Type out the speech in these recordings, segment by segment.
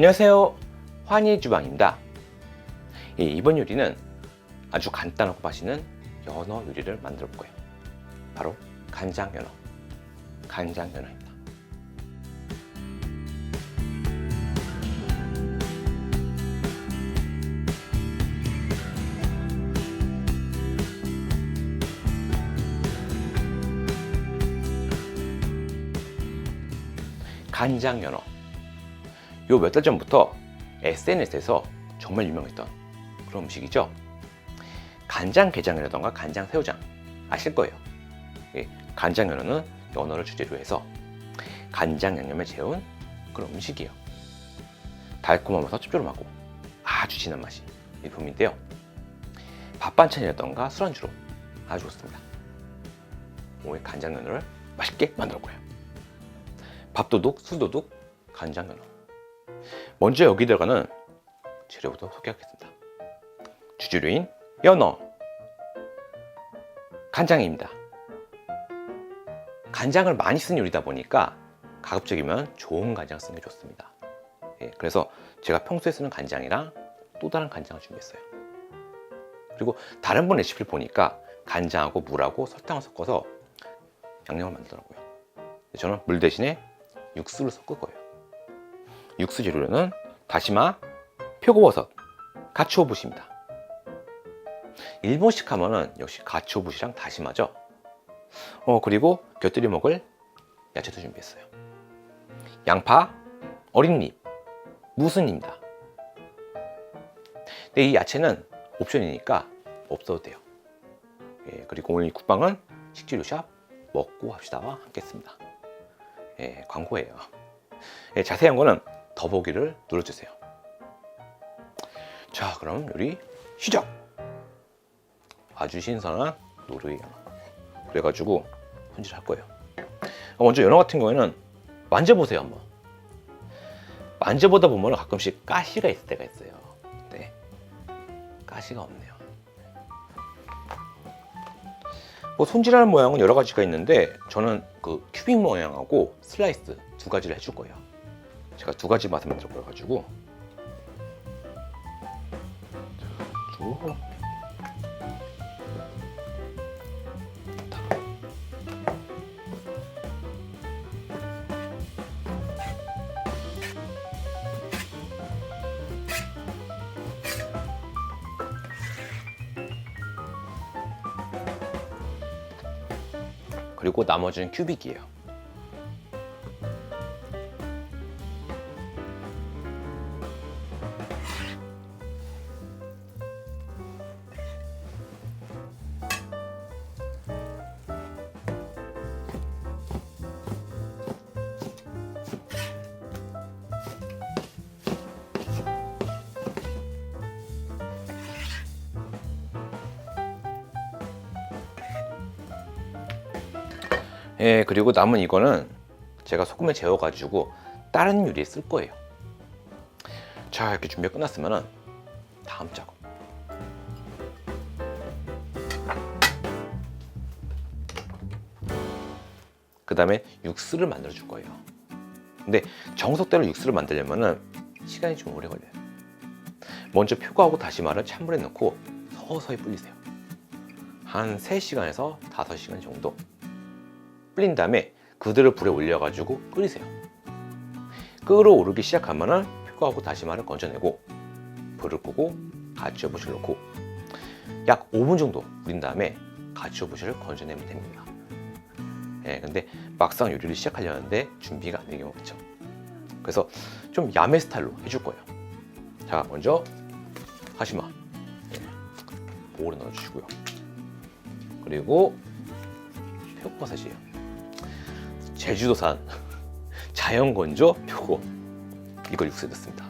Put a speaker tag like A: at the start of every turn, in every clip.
A: 안녕하세요. 환희 주방입니다. 예, 이번 요리는 아주 간단하고 맛있는 연어 요리를 만들어 볼 거예요. 바로 간장 연어. 간장 연어입니다. 간장 연어. 요 몇 달 전부터 SNS에서 정말 유명했던 그런 음식이죠. 간장 게장이라던가 간장 새우장 아실 거예요. 예, 간장 연어는 연어를 주재료 해서 간장 양념에 재운 그런 음식이에요. 달콤하면서 짭조름하고 아주 진한 맛이 일품인데요. 밥 반찬이라던가 술안주로 아주 좋습니다. 오늘 간장 연어를 맛있게 볼거예요 밥도둑, 술도둑, 간장 연어. 먼저 여기 들어가는 재료부터 소개하겠습니다. 주재료인 연어, 간장입니다. 간장을 많이 쓴 요리다 보니까 가급적이면 좋은 간장 쓰는 게 좋습니다. 예, 그래서 제가 평소에 쓰는 간장이랑 또 다른 간장을 준비했어요. 그리고 다른 분 레시피를 보니까 간장하고 물하고 설탕을 섞어서 양념을 만들더라고요. 저는 물 대신에 육수를 섞을 거예요. 육수 재료는 다시마, 표고버섯, 가츠오부시입니다. 일본식 하면은 역시 가츠오부시랑 다시마죠. 어 그리고 곁들여 먹을 야채도 준비했어요. 양파, 어린잎, 무순입니다. 근데 이 야채는 옵션이니까 없어도 돼요. 예, 그리고 오늘 이 국방은 식재료샵 먹고 합시다와 함께 했습니다. 예, 광고예요. 예, 자세한 거는 더보기를 눌러주세요. 자, 그럼 요리 시작! 아주 신선한 노르웨이 연어. 그래가지고 손질할 거예요. 먼저 연어 같은 경우에는 만져보세요, 한번. 만져보다 보면 가끔씩 가시가 있을 때가 있어요. 네. 가시가 없네요. 뭐 손질하는 모양은 여러 가지가 있는데 저는 그 큐빅 모양하고 슬라이스 두 가지를 해줄 거예요. 제가 두 가지 맛을 만들 거여 가지고 그리고 나머지는 큐빅이에요. 예, 그리고 남은 이거는 제가 소금에 재워가지고 다른 요리에 쓸 거예요. 자, 이렇게 준비가 끝났으면 다음 작업. 그 다음에 육수를 만들어 줄 거예요. 근데 정석대로 육수를 만들려면 시간이 좀 오래 걸려요. 먼저 표고하고 다시마를 찬물에 넣고 서서히 불리세요. 한 3시간에서 5시간 정도. 불린 다음에 그대로 불에 올려가지고 끓이세요. 끓어오르기 시작하면은 표고하고 다시마를 건져내고 불을 끄고 가츠오부시를 넣고 약 5분 정도 불린 다음에 가츠오부시를 건져내면 됩니다. 예, 근데 막상 요리를 시작하려는데 준비가 안 되는 경우가 있죠. 그래서 좀 야매 스타일로 해줄 거예요. 자, 먼저 다시마 예, 보울에 넣어주시고요. 그리고 표고버섯이에요. 제주도산 자연 건조 표고 이걸 육수에 넣습니다.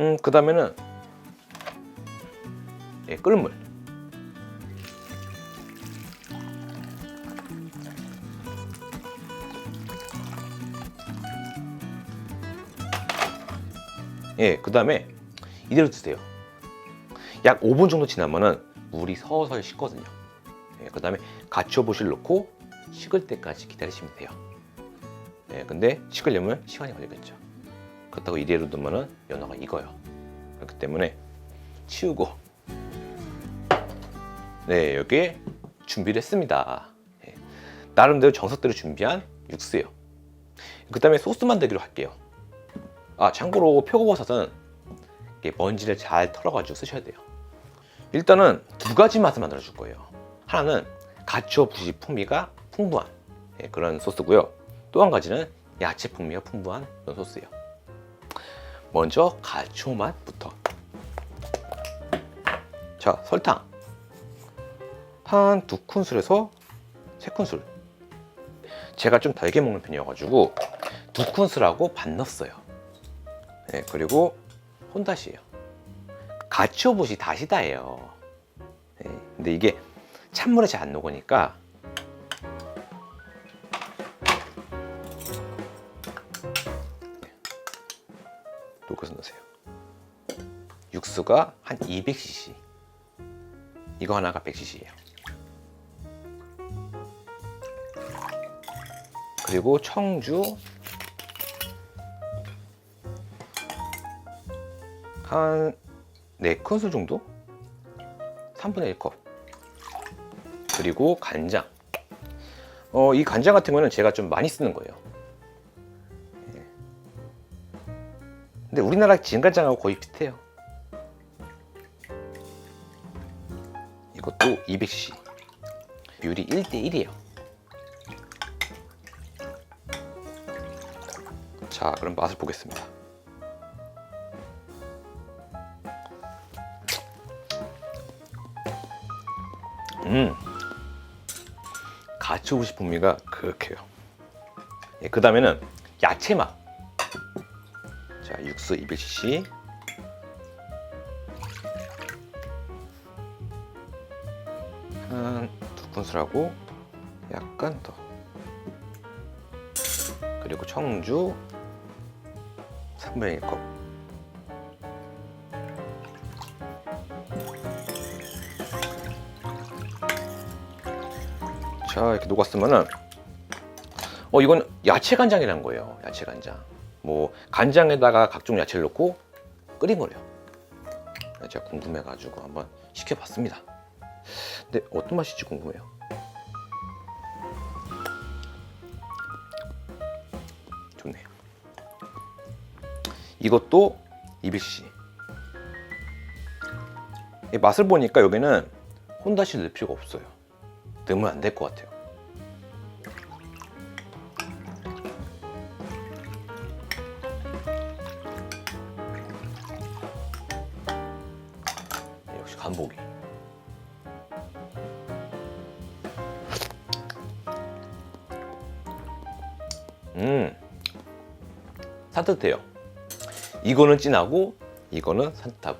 A: 음, 그 다음에는 예, 끓는 물. 예, 그 다음에 이대로 드세요. 약 5분 정도 지나면은 물이 서서히 식거든요. 예, 그 다음에 가츠오부시를 넣고 식을 때까지 기다리시면 돼요. 예, 근데 식으려면 시간이 걸리겠죠. 그렇다고 이대로 두면은 연어가 익어요. 그렇기 때문에 치우고 네 여기에 준비를 했습니다. 예. 나름대로 정석대로 준비한 육수예요. 그 다음에 소스 만들기로 할게요. 아 참고로 표고버섯은 먼지를 잘 털어가지고 쓰셔야 돼요. 일단은 두 가지 맛을 만들어 줄 거예요. 하나는 가츠오 부시 풍미가 풍부한 예, 그런 소스고요. 또 한 가지는 야채 풍미가 풍부한 그런 소스예요. 먼저 가츠오 맛부터. 자 설탕 한 두 큰술에서 세 큰술. 제가 좀 달게 먹는 편이어가지고 두 큰술하고 반 넣었어요. 네, 그리고 혼다시예요. 가츠오부시 다시다예요. 네, 근데 이게 찬물에 잘 안 녹으니까 녹여서 넣으세요. 육수가 한 200cc. 이거 하나가 100cc예요. 그리고 청주 한 4큰술 정도? 3분의 1컵. 그리고 간장. 어, 이 간장 같은 거는 제가 좀 많이 쓰는 거예요. 근데 우리나라 진간장하고 거의 비슷해요. 이것도 200cc. 비율이 1대1이에요. 자, 그럼 맛을 보겠습니다. 음, 가츠오부시 풍미가 그렇게요. 예, 그 다음에는 야채 맛. 자, 육수 200cc. 한 두 큰술하고 약간 더. 그리고 청주 3분의 1컵. 자 이렇게 녹았으면은 어 이건 야채 간장이란 거예요 야채 간장 뭐 간장에다가 각종 야채를 넣고 끓인 거래요 제가 궁금해 가지고 한번 시켜봤습니다. 근데 어떤 맛일지 궁금해요. 좋네요. 이것도 200cc 이 맛을 보니까 여기는 혼다시 넣을 필요가 없어요. 넣으면 안 될 것 같아요. 산뜻해요. 이거는 진하고 이거는 산뜻하고.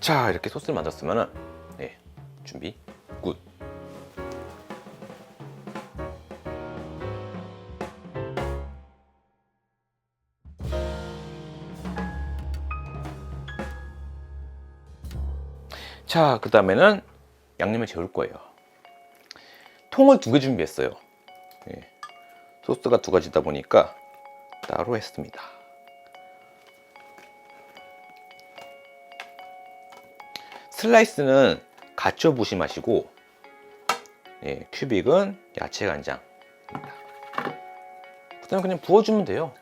A: 자, 이렇게 소스를 만들었으면 네, 준비 굿. 자, 그 다음에는 양념을 재울 거예요. 통을 두 개 준비했어요. 예. 소스가 두 가지다 보니까 따로 했습니다. 슬라이스는 가쪼 부시 마시고 예, 큐빅은 야채 간장입니다. 그다음 그냥 부어주면 돼요.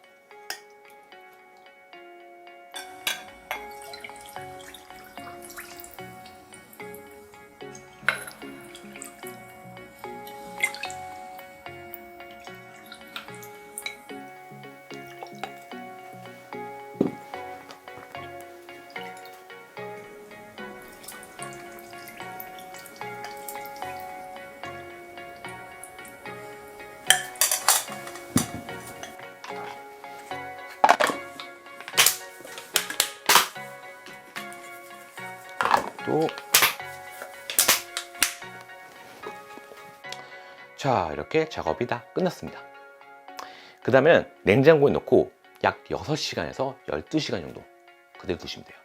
A: 자, 이렇게 작업이 다 끝났습니다. 그 다음엔 냉장고에 넣고 약 6시간에서 12시간 정도 그대로 두시면 돼요.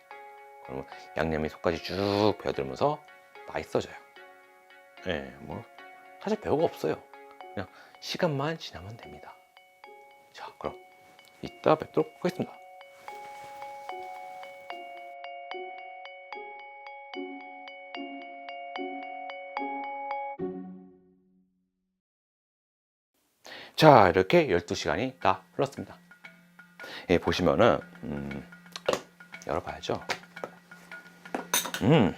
A: 그러면 양념이 속까지 쭉 배어들면서 맛있어져요. 예, 네, 뭐, 사실 별거 없어요. 그냥 시간만 지나면 됩니다. 자, 그럼 이따 뵙도록 하겠습니다. 자, 이렇게 12시간이 다 흘렀습니다. 예, 보시면은, 음, 열어봐야죠. 음.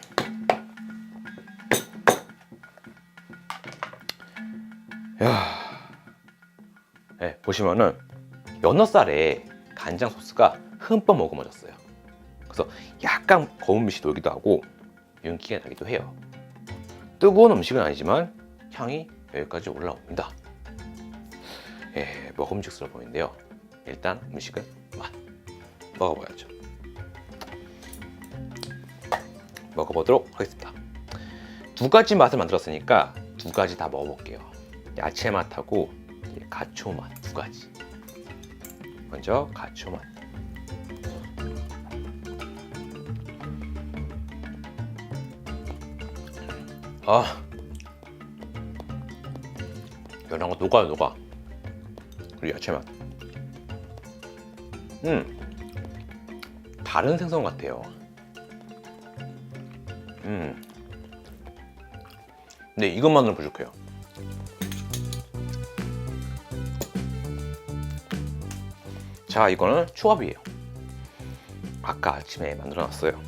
A: 야. 예, 보시면은, 연어살에 간장 소스가 흠뻑 머금어졌어요. 그래서 약간 거운 맛이 돌기도 하고, 윤기가 나기도 해요. 뜨거운 음식은 아니지만, 향이 여기까지 올라옵니다. 예, 먹음직스러워 보이는데요. 일단 음식은 맛 먹어봐야죠. 먹어보도록 하겠습니다. 두 가지 맛을 만들었으니까 두 가지 다 먹어볼게요. 야채 맛하고 가초 맛 두 가지. 먼저 가초 맛. 아, 연한 거 녹아요 녹아. 그리고 야채 맛. 음, 다른 생선 같아요. 음, 근데 이것만으로 부족해요. 자, 이거는 초밥이에요. 아까 아침에 만들어 놨어요.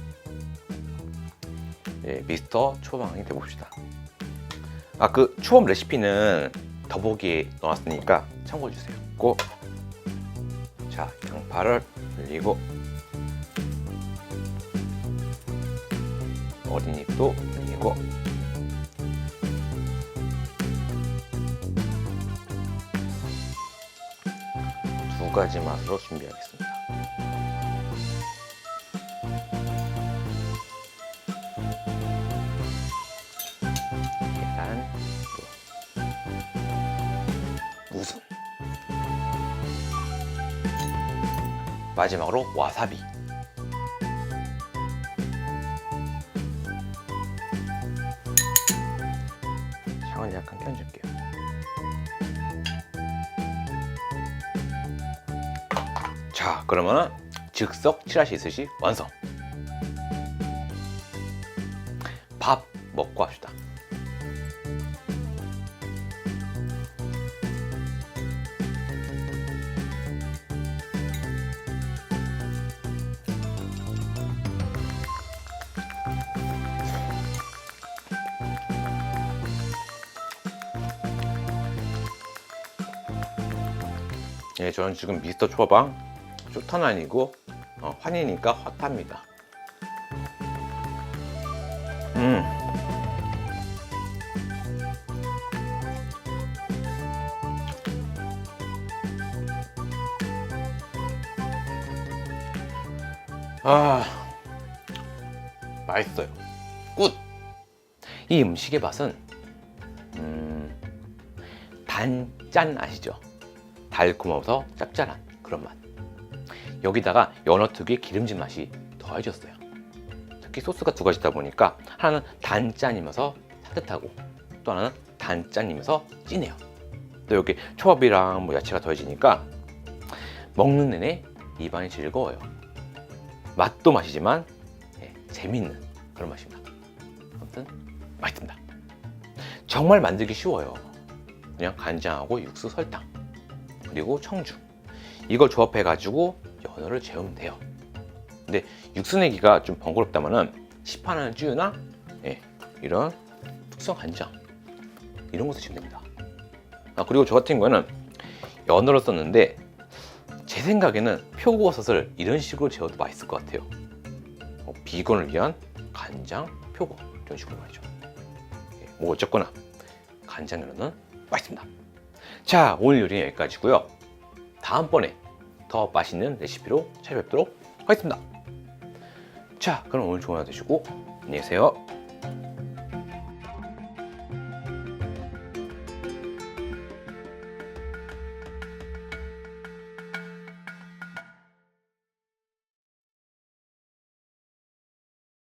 A: 예, 미스터 초밥왕이 돼봅시다. 아, 그 초밥 레시피는 더보기에 넣어놨으니까 참고해 주세요. 고. 자, 양파를 올리고 어린잎도 올리고 두 가지 맛으로 준비하겠습니다. 마지막으로 와사비. 향을 약간 껴줄게요. 자, 그러면은 즉석 치라시 있으시 완성. 밥 먹고 합시다. 예, 저는 지금 미스터 초밥왕 쇼탄 아니고 어, 환이니까 화타입니다. 음. 아, 맛있어요. 굿. 이 음식의 맛은 음, 단짠 아시죠? 달콤하면서 짭짤한 그런 맛. 여기다가 연어 특유의 기름진 맛이 더해졌어요. 특히 소스가 두 가지다 보니까 하나는 단짠이면서 산뜻하고 또 하나는 단짠이면서 진해요. 또 여기 초밥이랑 뭐 야채가 더해지니까 먹는 내내 입안이 즐거워요. 맛도 맛이지만 예, 재밌는 그런 맛입니다. 아무튼 맛있습니다. 정말 만들기 쉬워요. 그냥 간장하고 육수, 설탕 그리고 청주 이걸 조합해 가지고 연어를 재우면 돼요. 근데 육수 내기가 좀 번거롭다면은 시판하는 찌유나 예, 이런 특성 간장 이런 거 쓰시면 됩니다. 아 그리고 저 같은 경우는 연어를 썼는데 제 생각에는 표고버섯을 이런 식으로 재워도 맛있을 것 같아요. 어, 비건을 위한 간장, 표고 이런 식으로 말이죠. 예, 뭐 어쨌거나 간장 연어는 맛있습니다. 자 오늘 요리는 여기까지고요. 다음번에 더 맛있는 레시피로 찾아뵙도록 하겠습니다. 자 그럼 오늘 좋은 하루 되시고 안녕히 계세요.